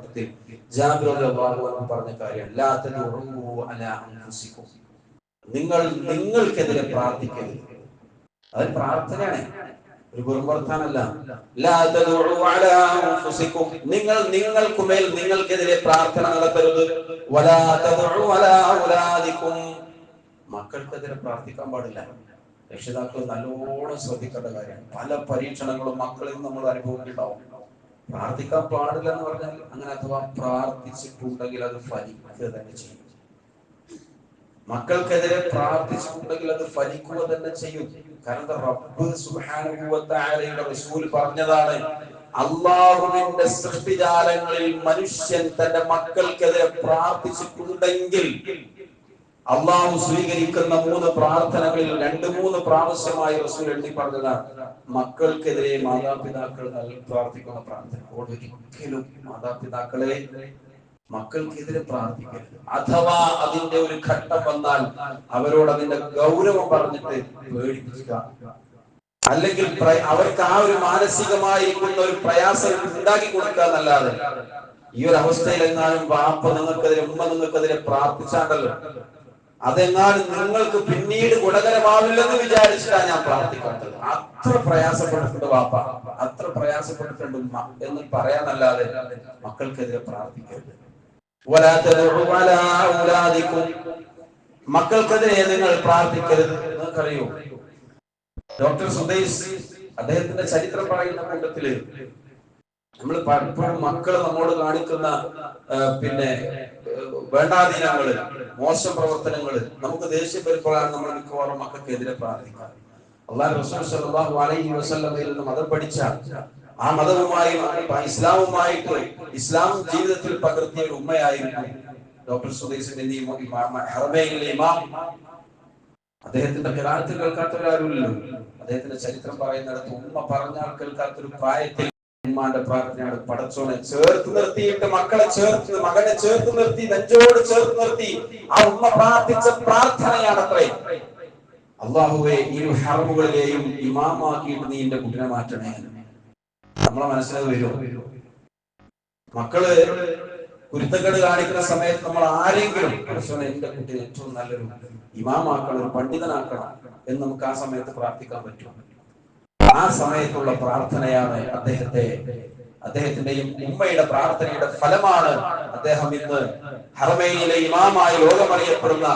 കൂട്ടത്തിൽ പറഞ്ഞ കാര്യം നിങ്ങൾ നിങ്ങൾക്കെതിരെ പ്രാർത്ഥിക്കരുത്. അത് പ്രാർത്ഥനയാണ്. ഒരു വെറുവർത്താനല്ല നിങ്ങൾ നിങ്ങൾക്ക് മേൽ നിങ്ങൾക്കെതിരെ പ്രാർത്ഥന നടത്തരുത്. മക്കൾക്കെതിരെ പ്രാർത്ഥിക്കാൻ പാടില്ല. രക്ഷിതാക്കൾ നല്ലോണം ശ്രദ്ധിക്കേണ്ട കാര്യം. പല പരീക്ഷണങ്ങളും മക്കളിൽ നമ്മൾ അനുഭവിക്കുന്നുണ്ടാവും പ്രാർത്ഥിക്കാൻ പാടില്ല എന്ന് പറഞ്ഞാൽ അങ്ങനെ അഥവാ പ്രാർത്ഥിച്ചിട്ടുണ്ടെങ്കിൽ അത് ഫലിക്കുക തന്നെ ചെയ്യും. മക്കൾക്കെതിരെ പ്രാർത്ഥിച്ചിട്ടുണ്ടെങ്കിൽ അത് ഫലിക്കുക തന്നെ ചെയ്യും. കാരണം റബ്ബ് തആലയുടെ റസൂൽ പറഞ്ഞതാണ് അള്ളാഹുവിന്റെ സൃഷ്ടിജാലങ്ങളിൽ മനുഷ്യൻ തന്റെ മക്കൾക്കെതിരെ പ്രാർത്ഥിച്ചിട്ടുണ്ടെങ്കിൽ അള്ളാഹു സ്വീകരിക്കുന്ന മൂന്ന് പ്രാർത്ഥനകളിൽ രണ്ട് മൂന്ന് പ്രാവശ്യമായി റസൂൽ എഴുതി പറഞ്ഞതാണ്. മക്കൾക്കെതിരെ മാതാപിതാക്കൾ പ്രാർത്ഥിക്കുന്ന പ്രാർത്ഥന. ഒരിക്കലും മാതാപിതാക്കളെ മക്കൾക്കെതിരെ പ്രാർത്ഥിക്കരുത്. അഥവാ അതിന്റെ ഒരു ഘട്ടം വന്നാൽ അവരോട് അതിന്റെ ഗൗരവം പറഞ്ഞിട്ട് പേടിപ്പിക്കുക. അല്ലെങ്കിൽ അവർക്ക് ആ ഒരു മാനസികമായിരിക്കുന്ന ഒരു പ്രയാസം ഉണ്ടാക്കി കൊടുക്കുക എന്നല്ലാതെ ഈ ഒരു അവസ്ഥയിൽ എന്നാലും വാപ്പ നിങ്ങൾക്കെതിരെ ഉമ്മ നിങ്ങൾക്കെതിരെ പ്രാർത്ഥിച്ചാണ്ടല്ലോ. അതെങ്ങാനും നിങ്ങൾക്ക് പിന്നീട് ഗുണകരമാവില്ലെന്ന് വിചാരിച്ചിട്ടാണ് ഞാൻ പ്രാർത്ഥിക്കേണ്ടത് അത്ര പ്രയാസപ്പെട്ടിട്ടുണ്ട് വാപ്പ അത്ര പ്രയാസപ്പെട്ടിട്ടുണ്ട് ഉമ്മ. എന്ന് പറയാനല്ലാതെ മക്കൾക്കെതിരെ പ്രാർത്ഥിക്കരുത്. മക്കൾക്കെതിരെ നിങ്ങൾ പ്രാർത്ഥിക്കരുത്. നിങ്ങൾക്കറിയോ? ഡോക്ടർ സുദേശ് അദ്ദേഹത്തിന്റെ ചരിത്രം പറയുന്ന കൂട്ടത്തിൽ നമ്മൾ പലപ്പോഴും മക്കൾ നമ്മോട് കാണിക്കുന്ന പിന്നെ ആ, വേണ്ടാധീനങ്ങൾ മോശം പ്രവർത്തനങ്ങൾ നമുക്ക് ദേഷ്യം വരുമ്പോഴാണ് നമ്മൾ മിക്കവാറും മക്കൾക്കെതിരെ പ്രാർത്ഥിക്കാം അള്ളാഹു റസൂൽ സല്ലല്ലാഹു അലൈഹി വസല്ലമയിൽ നിന്ന് മതം പഠിച്ച ആ മതവുമായി ഇസ്ലാമുമായിട്ട് ഇസ്ലാം ജീവിതത്തിൽ പകർത്തിയ ഒരു ഉമ്മയായിരുന്നു ഡോക്ടർ സുദേശിന്റെ ഹറമയിലെ ഇമാം. അദ്ദേഹത്തിന്റെ കിറാത്ത് കേൾക്കാത്തവരാരുമില്ലല്ലോ. അദ്ദേഹത്തിന്റെ ചരിത്രം പറയുന്നിടത്ത് ഉമ്മ പറഞ്ഞാൽ കേൾക്കാത്തൊരു പ്രായത്തിൽ ഉമ്മാന്റെ പ്രാർത്ഥനയാണ് പടച്ചോനെ ചേർത്ത് നിർത്തിയിട്ട് മക്കളെ ചേർത്ത് മകനെ ചേർത്ത് നിർത്തി നെഞ്ചോട് ചേർത്ത് നിർത്തി. ആ ഉമ്മ പ്രാർത്ഥിച്ച പ്രാർത്ഥനയാണ് അത്രേ അള്ളാഹുവെ ഇരു ഹറമുകളിലെയും ഇമാമാക്കിയിട്ട് നീ എന്റെ കുട്ടിനെ മാറ്റണേ. നമ്മളെ മനസ്സിലത് വരുമോ മക്കൾ കുരുത്തക്കേട് കാണിക്കുന്ന സമയത്ത് നമ്മൾ ആരെങ്കിലും പടച്ചോനെ എന്റെ കുട്ടിനെ ഏറ്റവും നല്ലൊരു ഇമാമാക്കണം ഒരു പണ്ഡിതനാക്കണം എന്ന് നമുക്ക് ആ സമയത്ത് പ്രാർത്ഥിക്കാൻ പറ്റും. ആ സമയത്തുള്ള പ്രാർത്ഥനയാണ് അദ്ദേഹത്തെ അദ്ദേഹത്തിന്റെയും ഉമ്മയുടെ പ്രാർത്ഥനയുടെ ഫലമാണ് അദ്ദേഹം ഇന്ന് ഹർമയിലെ ഇമാമായി ലോകമറിയപ്പെടുന്ന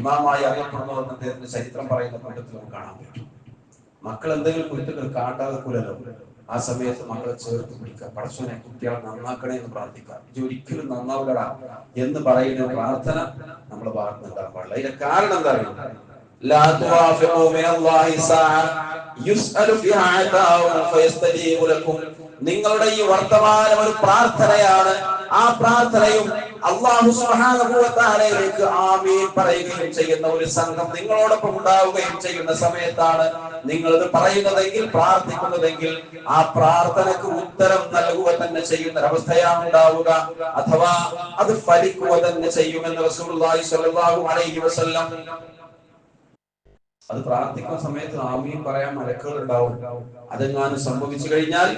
ഇമാമായി അറിയപ്പെടുന്നു എന്ന് അദ്ദേഹത്തിന്റെ ചരിത്രം പറയുന്ന കൂട്ടത്തിൽ നമുക്ക് കാണാൻ പറ്റും. മക്കൾ എന്തെങ്കിലും കുരുത്തുകൾ കാട്ടാതെക്കൂലല്ലോ. ആ സമയത്ത് മക്കളെ ചേർത്ത് പിടിക്കുക. പടച്ചോനെ കുട്ടികളെ നന്നാക്കണേ എന്ന് പ്രാർത്ഥിക്കുക. ഇത് ഒരിക്കലും നന്നാവില്ലടാ എന്ന് പറയുന്ന പ്രാർത്ഥന നമ്മൾ ഭാഗത്ത് നിൽക്കാൻ പാടില്ല അതിന്റെ കാരണം എന്താ അറിയോ? لا توافقوا من الله ساعة يسأل فيها عطاء فيستجيب لكم നിങ്ങളുടെ ഈ വർത്തമാനം ഒരു പ്രാർത്ഥനയാണ് ആ പ്രാർത്ഥനയും അള്ളാഹു സുബ്ഹാനഹുവതആലയിലേക്ക് ആമീൻ പറയുകയും ചെയ്യുന്ന ഒരു സംഘം നിങ്ങളോടൊപ്പം ഉണ്ടാവുകയും ചെയ്യുന്ന സമയത്താണ് നിങ്ങൾ ഇത് പറയുന്നതെങ്കിൽ പ്രാർത്ഥിക്കുന്നതെങ്കിൽ ആ പ്രാർത്ഥനക്ക് ഉത്തരം നൽകുക തന്നെ ചെയ്യുന്ന ഒരവസ്ഥയാണ് ഉണ്ടാവുക അഥവാ അത് ഫലിക്കുക തന്നെ ചെയ്യുമെന്ന് റസൂലുള്ളാഹി സ്വല്ലല്ലാഹു അലൈഹി വസല്ലം അത് പ്രാർത്ഥിക്കുന്ന സമയത്ത് ആമീൻ പറയാൻ മലക്കുകൾ ഉണ്ടാവും. അതെങ്ങാനും സംഭവിച്ചു കഴിഞ്ഞാൽ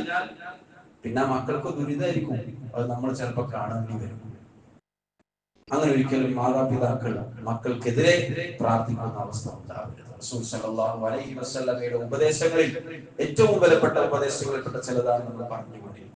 പിന്നെ മക്കൾക്ക് ദുരിതമായിരിക്കും അത് നമ്മൾ ചിലപ്പോൾ കാണേണ്ടി വരും. അങ്ങനെ ഒരിക്കലും മാതാപിതാക്കൾ മക്കൾക്കെതിരെ പ്രാർത്ഥിക്കുന്ന അവസ്ഥ ഉണ്ടാവരുത്. റസൂൽ സല്ലല്ലാഹു അലൈഹി വസല്ലമയുടെ ഉപദേശങ്ങളിൽ ഏറ്റവും വിലപ്പെട്ട ഉപദേശങ്ങളിൽപ്പെട്ട ചിലതാണ് നമ്മൾ പറഞ്ഞുകൊണ്ടിരിക്കുന്നത്.